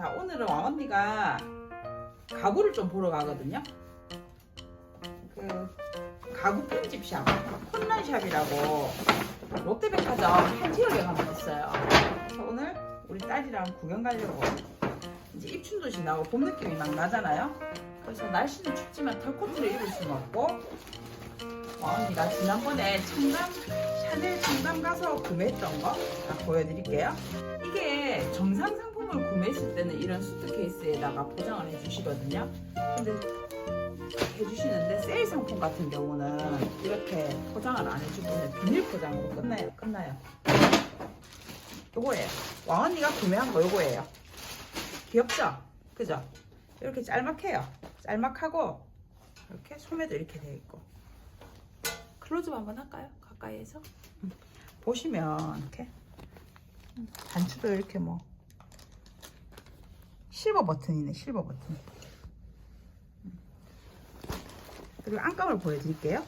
자 오늘은 왕언니가 가구를 좀 보러 가거든요. 그 가구 편집샵 콘란샵이라고 롯데백화점 팬티역에 가면 있어요. 그래서 오늘 우리 딸이랑 구경 가려고 이제 입춘도 지나고 봄 느낌이 막 나잖아요. 그래서 날씨는 춥지만 털코트를 입을 수는 없고 왕언니가 지난번에 청담 샤넬 청담 가서 구매했던 거 다 보여드릴게요. 이게 정상 상품 을 구매했을 때는 이런 수트케이스에다가 포장을 해주시거든요. 근데 해주시는데 세일 상품 같은 경우는 이렇게 포장을 안 해주고 그냥 비닐 포장으로 끝나요. 끝나요. 요거예요. 왕언니가 구매한 거 요거예요. 귀엽죠? 그죠? 이렇게 짤막해요. 짤막하고 이렇게 소매도 이렇게 되어 있고 클로즈업 한번 할까요? 가까이에서 음. 보시면 이렇게 음, 단추도 이렇게 뭐 실버 버튼이네 실버 버튼. 음. 그리고 안감을 보여드릴게요.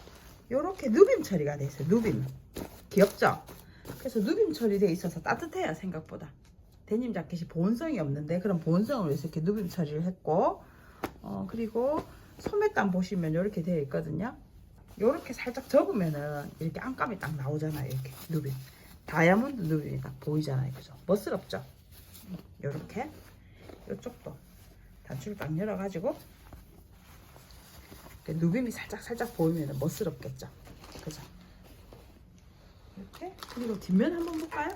이렇게 누빔 처리가 돼 있어요 누빔. 귀엽죠? 그래서 누빔 처리돼 있어서 따뜻해요 생각보다. 데님 자켓이 보온성이 없는데 그런 보온성을 위해서 이렇게 누빔 처리를 했고 어 그리고 소매단 보시면 이렇게 되어 있거든요. 이렇게 살짝 접으면은 이렇게 안감이 딱 나오잖아요 이렇게 누빔. 다이아몬드 누빔이 딱 보이잖아요 그죠? 멋스럽죠? 이렇게 이쪽도 단추를 딱 열어가지고 이렇게 누빔이 살짝 살짝 보이면 멋스럽겠죠? 그죠? 이렇게 그리고 뒷면 한번 볼까요?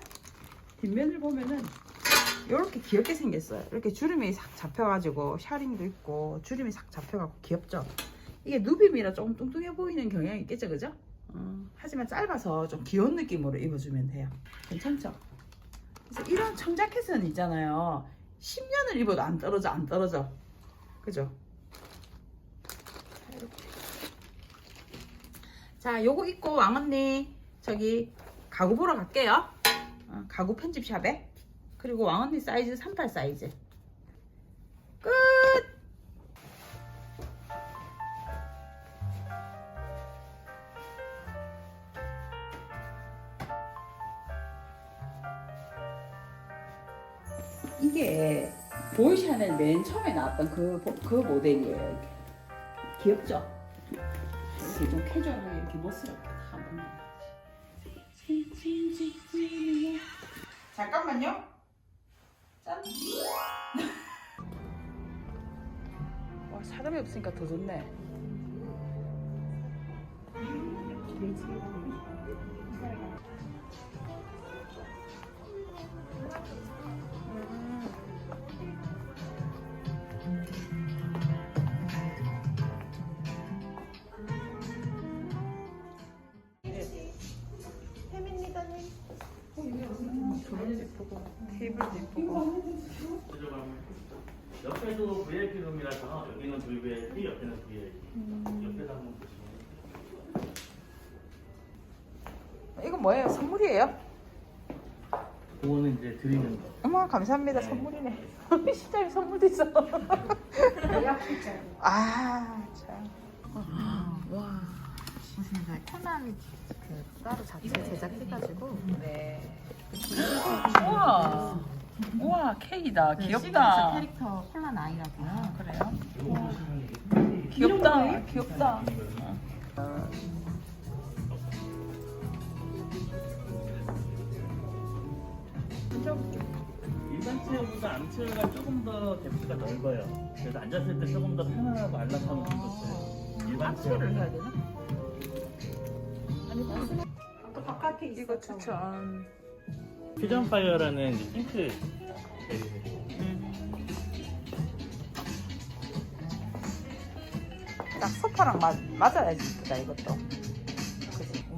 뒷면을 보면은 이렇게 귀엽게 생겼어요. 이렇게 주름이 싹 잡혀가지고 샤링도 있고 주름이 싹 잡혀가지고 귀엽죠? 이게 누빔이라 조금 뚱뚱해 보이는 경향이 있겠죠? 그죠? 어, 하지만 짧아서 좀 귀여운 느낌으로 입어주면 돼요. 괜찮죠? 그래서 이런 청자켓은 있잖아요 10년을 입어도 안 떨어져 안 떨어져. 그죠? 자, 요거 입고 왕언니 저기 가구 보러 갈게요. 어, 가구 편집샵에. 그리고 왕언니 사이즈 38 사이즈. 끝 이게 보이샤넬 맨 처음에 나왔던 그, 보- 그 모델이에요. 귀엽죠? 이렇게 좀 캐주얼하게 이렇게 멋스럽게 한번 잠깐만요. 짠. 와 사람이 없으니까 더 좋네. 조명도 예쁘고 테이블도 예쁘고. 옆에도 VIP룸이라서 여기는 VVIP, 옆에는 VIP. 옆에도 한번 보시면. 이거 뭐예요? 선물이에요? 그거는 이제 드리는 거. 어머 감사합니다. 선물이네. 시장에 선물도 있어. 아 참. 와 편한 그 따로 자체 제작해가지고 네. 우와 우와 케이크다 네, 귀엽다 시그니처 캐릭터 콜란 아이라고요. 그래요? 보시면 이게 귀엽다 귀엽다 일반 체어보다 암 체어가 조금 더 뎁스가 넓어요. 그래서 앉았을 때 조금 더 편안하고 안락함을 느꼈어요. 일반 악수를 해야. 되나? 또 바깥에 이거 추천 퓨전 파이어라는 이제 핑크 딱 소파랑 맞, 맞아야지 이쁘다 이것도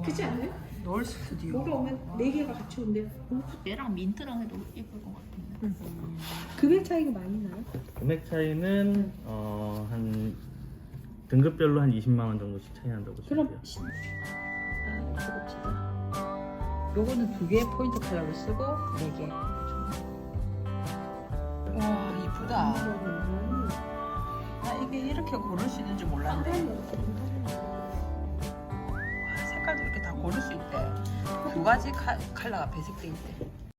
그렇지 않아요? 노을 스튜디오 뭐가 오면 네 개가 같이 온대요. 얘랑 민트랑 해도 예쁠 것 같은데. 금액 차이가 많이 나요? 금액 차이는 어, 한 등급별로 한 20만 원 정도씩 차이 난다고 보시면 그럼 돼요. 아, 고급지다. 요거는 두 개의 포인트 컬러를 쓰고 네 개. 와 이쁘다. 나 이게 이렇게 고를 수 있는 줄 몰랐네. 와, 색깔도 이렇게 다 고를 수 있대. 두 가지 카, 컬러가 배색돼 있대.